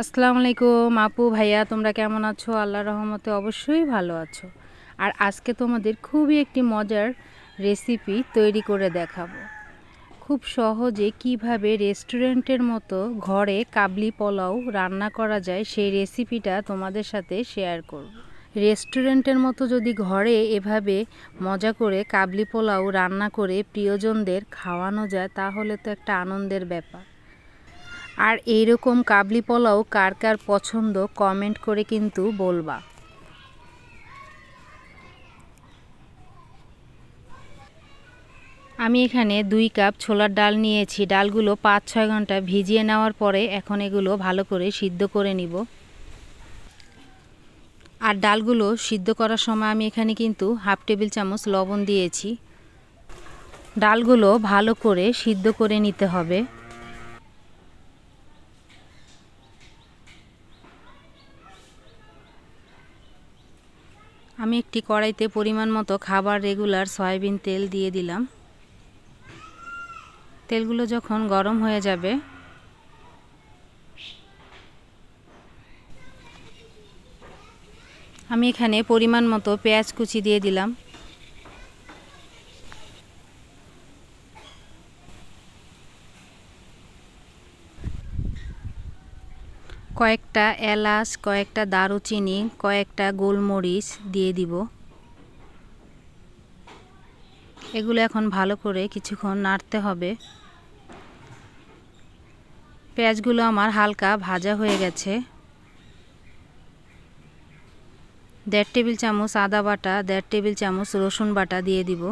আসসালামু আলাইকুম আপু, ভাইয়া, তোমরা কেমন আছো? আল্লাহ রহমতে অবশ্যই ভালো আছো। আর আজকে তোমাদের খুবই একটি মজার রেসিপি তৈরি করে দেখাবো। খুব সহজে কীভাবে রেস্টুরেন্টের মতো ঘরে কাবলি পোলাও রান্না করা যায়, সেই রেসিপিটা তোমাদের সাথে শেয়ার করব। রেস্টুরেন্টের মতো যদি ঘরে এভাবে মজা করে কাবলি পোলাও রান্না করে প্রিয়জনদের খাওয়ানো যায়, তাহলে তো একটা আনন্দের ব্যাপার। আর এইরকম কাবলি পোলাও কার কার পছন্দ কমেন্ট করে কিন্তু বলবা। আমি এখানে দুই কাপ ছোলার ডাল নিয়েছি। ডালগুলো পাঁচ ছয় ঘণ্টা ভিজিয়ে নেওয়ার পরে এখন এগুলো ভালো করে সিদ্ধ করে নিব। আর ডালগুলো সিদ্ধ করার সময় আমি এখানে কিন্তু হাফ টেবিল চামচ লবণ দিয়েছি। ডালগুলো ভালো করে সিদ্ধ করে নিতে হবে। আমি একটি কড়াইতে পরিমাণ মতো খাবার রেগুলার সয়াবিন তেল দিয়ে দিলাম। তেলগুলো যখন গরম হয়ে যাবে, আমি এখানে পরিমাণ মতো পেঁয়াজ কুচি দিয়ে দিলাম। কয়েকটা এলাচ, কয়েকটা দারুচিনি, কয়েকটা গোলমরিচ দিয়ে দিব। এগুলো এখন ভালো করে কিছুক্ষণ নাড়তে হবে। পেঁয়াজগুলো আমার হালকা ভাজা হয়ে গেছে। দেড় টেবিল চামচ আদা বাটা, দেড় টেবিল চামচ রসুন বাটা দিয়ে দিব।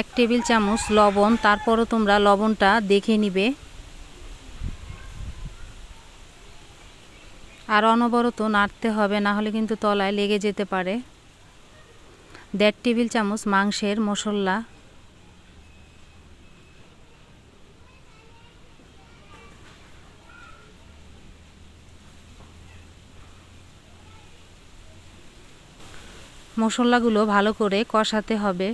এক টেবিল চামচ লবণ, তারপরও তোমরা লবণটা দেখে নিবে। আর অনবরত নাড়তে হবে, না হলে কিন্তু তলায় লেগে যেতে পারে। দেড় টেবিল চামচ মাংসের মশলা। মশলাগুলো ভালো করে কষাতে হবে।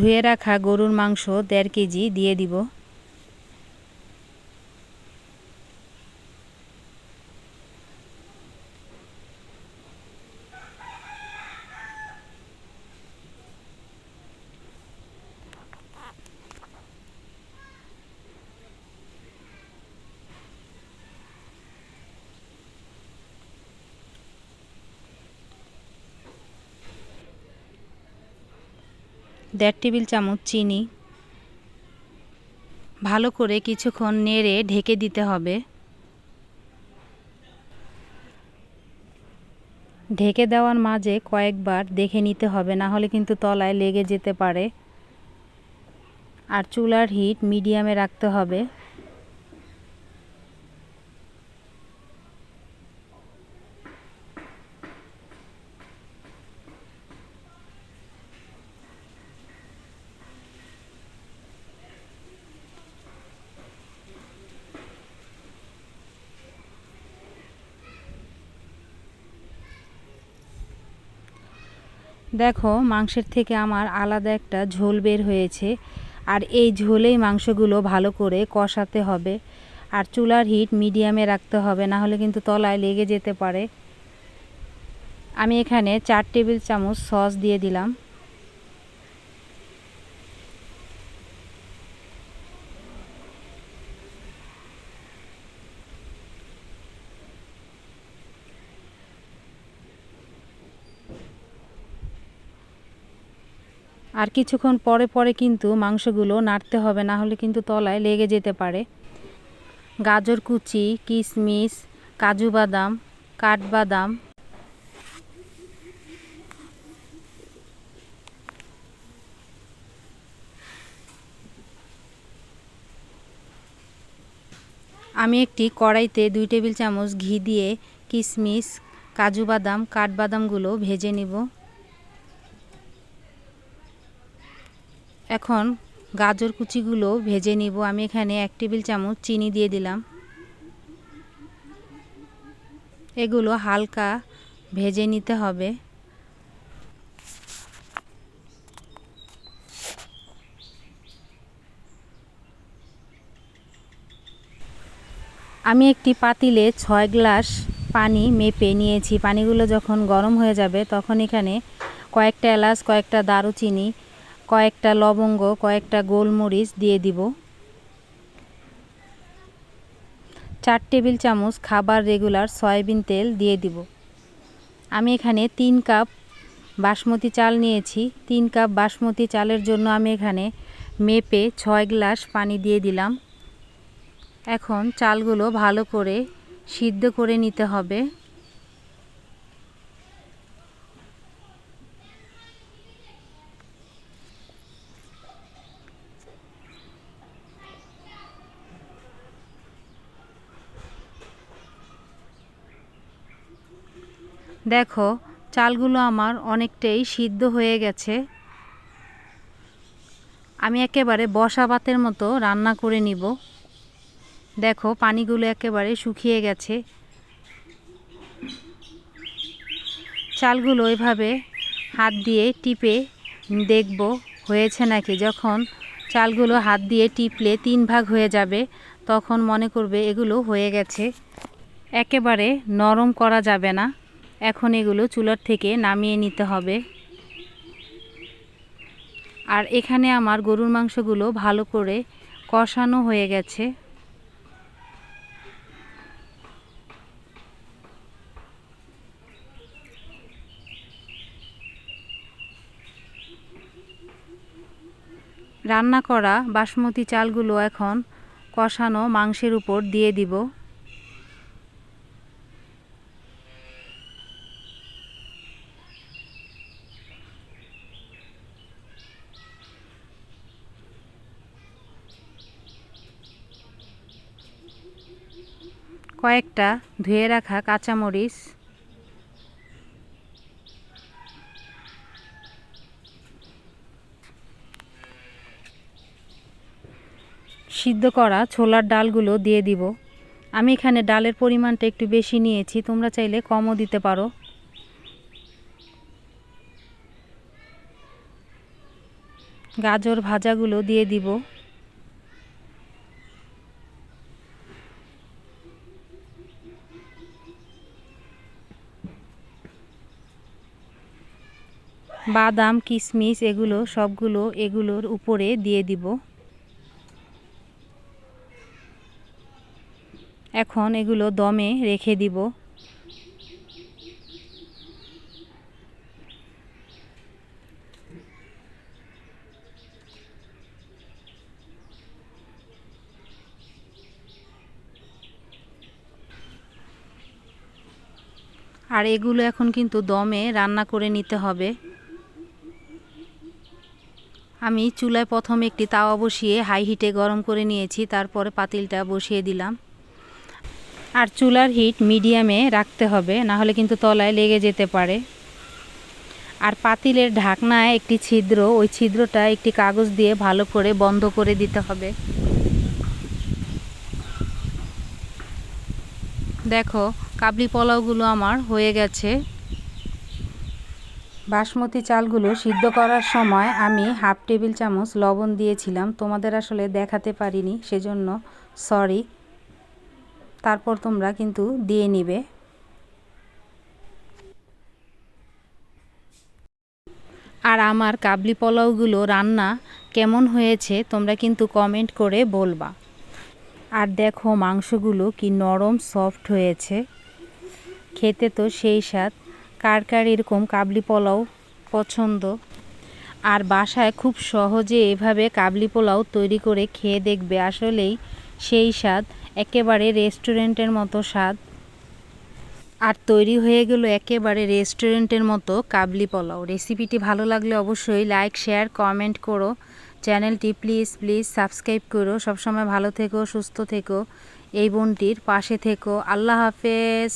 ধুয়ে রাখা গরুর মাংস দেড় কেজি দিয়ে দিব। দেড় টেবিল চামচ চিনি। ভালো করে কিছুক্ষণ নেড়ে ঢেকে দিতে হবে। ঢেকে দেওয়ার মাঝে কয়েকবার দেখে নিতে হবে, না হলে কিন্তু তলায় লেগে যেতে পারে। আর চুলার হিট মিডিয়ামে রাখতে হবে। দেখো, মাংসের থেকে আমার আলাদা একটা ঝোল বের হয়েছে। আর এই ঝোলেই মাংসগুলো ভালো করে কষাতে হবে। আর চুলার হিট মিডিয়ামে রাখতে হবে, না হলে কিন্তু তলায় লেগে যেতে পারে। আমি এখানে চার টেবিল চামচ সস দিয়ে দিলাম। আর কিছুক্ষণ পরে পরে কিন্তু মাংসগুলো নাড়তে হবে, না হলে কিন্তু তলায় লেগে যেতে পারে। গাজর কুচি কিশমিশ কাজু বাদাম, কাঠবাদাম। আমি একটি কড়াইতে দুই টেবিল চামচ ঘি দিয়ে কিশমিশ কাজু বাদাম, কাঠবাদামগুলো ভেজে নিব। এখন গাজর কুচিগুলো ভেজে নিব। আমি এখানে এক টেবিল চামচ চিনি দিয়ে দিলাম। এগুলো হালকা ভেজে নিতে হবে। আমি একটি পাতিলে ছয় গ্লাস পানি মেপে নিয়েছি। পানিগুলো যখন গরম হয়ে যাবে, তখন এখানে কয়েকটা এলাচ, কয়েকটা দারুচিনি কয়েকটা লবঙ্গ, কয়েকটা গোলমরিচ দিয়ে দিব। চার টেবিল চামচ খাবার রেগুলার সয়াবিন তেল দিয়ে দিব। আমি এখানে তিন কাপ বাসমতি চাল নিয়েছি। তিন কাপ বাসমতি চালের জন্য আমি এখানে মেপে ছয় গ্লাস পানি দিয়ে দিলাম। এখন চালগুলো ভালো করে সিদ্ধ করে নিতে হবে। দেখো, চালগুলো আমার অনেকটাই সিদ্ধ হয়ে গেছে। আমি একেবারে বসা ভাতের মতো রান্না করে নিব। দেখো, পানিগুলো একেবারে শুকিয়ে গেছে। চালগুলো এভাবে হাত দিয়ে টিপে দেখব, হয়েছে নাকি? যখন চালগুলো হাত দিয়ে টিপলে তিন ভাগ হয়ে যাবে, তখন মনে করবে এগুলো হয়ে গেছে। একেবারে নরম করা যাবে না। এখন এগুলো চুলার থেকে নামিয়ে নিতে হবে। আর এখানে আমার গরুর মাংসগুলো ভালো করে কষানো হয়ে গেছে। রান্না করা বাসমতি চালগুলো এখন কষানো মাংসের উপর দিয়ে দিব। কয়েকটা ধুয়ে রাখা কাঁচামরিচ। সিদ্ধ করা ছোলার ডালগুলো দিয়ে দিব। আমি এখানে ডালের পরিমাণটা একটু বেশি নিয়েছি, তোমরা চাইলে কমও দিতে পারো। গাজর ভাজাগুলো দিয়ে দিব। বাদাম কিশমিশ এগুলো, সবগুলো এগুলোর উপরে দিয়ে দিব। এখন এগুলো দমে রেখে দিব। আর এগুলো এখন কিন্তু দমে রান্না করে নিতে হবে। আমি চুলায় প্রথমে একটি তাওয়া বসিয়ে হাই হিটে গরম করে নিয়েছি, তারপরে পাতিলটা বসিয়ে দিলাম। আর চুলার হিট মিডিয়ামে রাখতে হবে না হলে কিন্তু তলায় লেগে যেতে পারে। আর পাতিলের ঢাকনায় একটি ছিদ্র, ওই ছিদ্রটা একটি কাগজ দিয়ে ভালো করে বন্ধ করে দিতে হবে। দেখো, কাবলি পোলাওগুলো আমার হয়ে গেছে। বাসমতি চালগুলো সিদ্ধ করার সময় আমি হাফ টেবিল চামচ লবণ দিয়েছিলাম। তোমাদের আসলে দেখাতে পারিনি, সেজন্য সরি। তারপর তোমরা কিন্তু দিয়ে নিবে। আর আমার কাবলি পোলাওগুলো রান্না কেমন হয়েছে তোমরা কিন্তু কমেন্ট করে বলবা। আর দেখো মাংসগুলো কি নরম সফট হয়েছে। খেতে তো সেই স্বাদ। কার কার এরকম কাবলি পোলাও পছন্দ? আর বাসায় খুব সহজে এভাবে কাবলি পোলাও তৈরি করে খেয়ে দেখবে, আসলেই সেই স্বাদ, একেবারে রেস্টুরেন্টের মতো স্বাদ। আর তৈরি হয়ে গেল একেবারে রেস্টুরেন্টের মতো কাবলি পোলাও। রেসিপিটি ভালো লাগলে অবশ্যই লাইক, শেয়ার, কমেন্ট করো। চ্যানেলটি প্লিজ প্লিজ সাবস্ক্রাইব করো। সবসময় ভালো থেকো, সুস্থ থেকো। এই বোনটির পাশে থেকো। আল্লাহ হাফেজ।